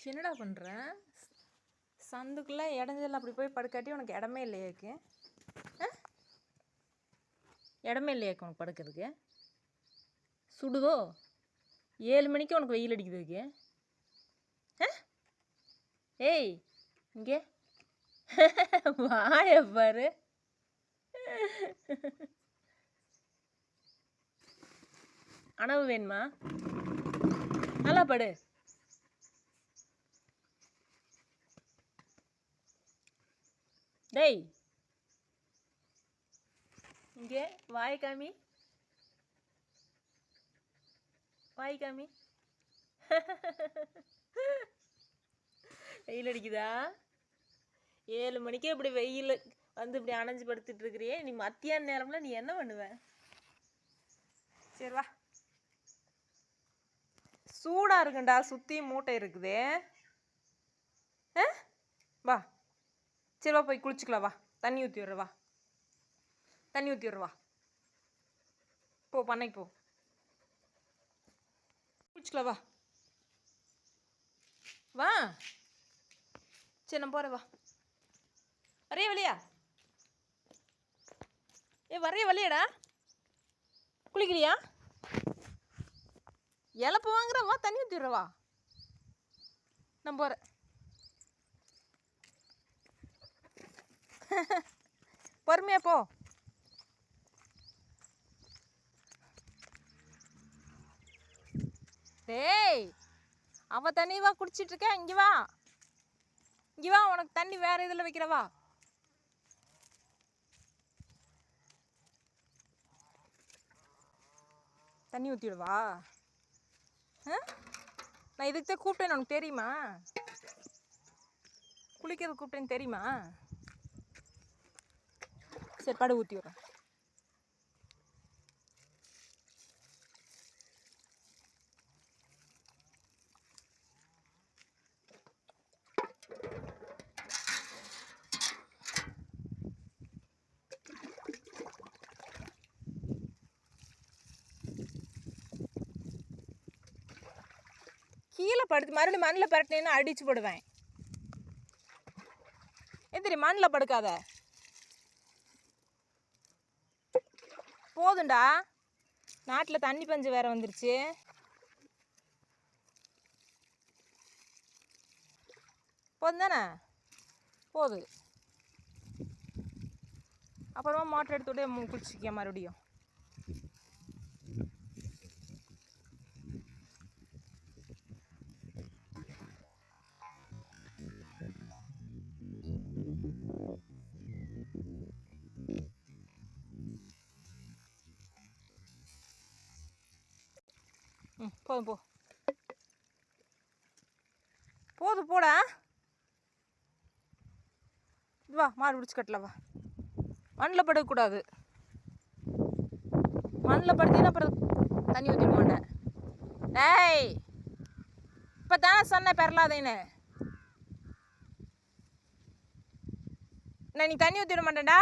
என்னடா பண்ணுற சந்துக்குள்ளே இடஞ்சல் அப்படி போய் படுக்காட்டி உனக்கு இடமே இல்லையாக்கு ஆ? இடமே இல்லையாக்கு உனக்கு படுக்கிறதுக்கு? சுடுதோ? ஏழு மணிக்கு உனக்கு வெயில் அடிக்குதுக்கு ஏய் இங்கே. வாய பாரு. அணவு வேணுமா? நல்லா படு. டேய். இங்கே வாய் காமி. வாய் காமி. வெயில் அடிக்குதா? ஏழு மணிக்கே இப்படி வெயில் வந்து இப்படி அணைஞ்சு படுத்துட்டு இருக்கிறியே. நீ மத்தியான நேரம்ல நீ என்ன பண்ணுவ? சரி வா. சூடாக இருக்குண்டா சுற்றி மூட்டை இருக்குது. ஆ? வா. சரி வா போய் குளிச்சுக்கலாம் வா. தண்ணி ஊற்றி விட்ற வா. தண்ணி ஊற்றி விட்ற வா. போ பண்ணைக்கு போ. குளிச்சுக்கலாம் வா. வா. சரி நான் போகிறேன் வா. வரைய வழியா ஏ வரைய வழியடா குளிக்கலையா இழப்பு வாங்குறவா தண்ணி ஊற்றிடுறவா நான் போகிறேன் பொறுமையா போ. டேய் அவ தண்ணி வா குடிச்சிட்டு இருக்க இங்க வா. இங்க வா உனக்கு தண்ணி வேற இதுல வைக்கிறவா தண்ணி ஊற்றிடுவா ஆ நான் இதுக்கு தான் கூப்பிட்டேன் உனக்கு தெரியுமா? குளிக்கிறது கூப்பிட்டேன்னு தெரியுமா? சரி படகு ஊற்றி விட்றேன் கீழே படுத்து மறுபடியும் மண்ணில் பரட்டினேன்னு அடிச்சு போடுவேன். எந்திரி மண்ணில் படுக்காத. போதும்டா. நாட்டில் தண்ணி பஞ்சு வேறு வந்துருச்சு. போதும் தானே போது. அப்புறமா மோட்டர் எடுத்துகிட்டே குளிச்சிக்க மறுபடியும். போதும் போ போதும் போட. இது வா மாடு பிடிச்சி கட்டல வா. மண்ணில் படுக்கக்கூடாது மண்ணில் படுத்தீங்கன்னா அப்புறம் தண்ணி ஊற்றிட மாட்டேன். டேய் இப்போ தானே சொன்னேன் பெறலாதேன்னு. நான் நீ தண்ணி ஊற்றிட மாட்டேன்டா?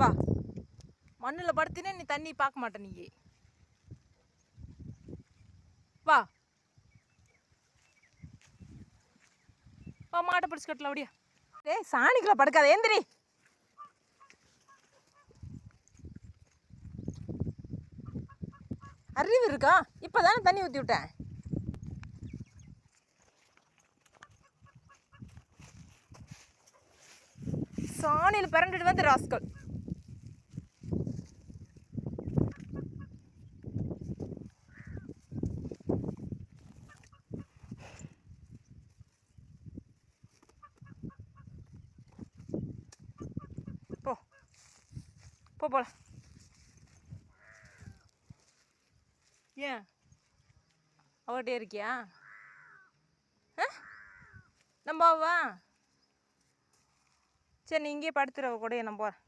வா. மண்ணில் படுத்தினே நீ தண்ணி பார்க்க மாட்டே நீ வா. வா மாட்டை பிடிச்சி கட்டல அப்படியா டேய் சாணிக்குள்ள படுக்காத ஏந்திரி. அறிவு இருக்கா? இப்போதானே தண்ணி ஊற்றி விட்டேன். சாணியில் பிறண்டுட்டு வந்து ராஸ்கல். போ போல ஏன்? அவர்கிட்டே இருக்கியா? ஆ? நம்ம சரி நீ இங்கேயே படுத்துற கூட நான் போகிறேன்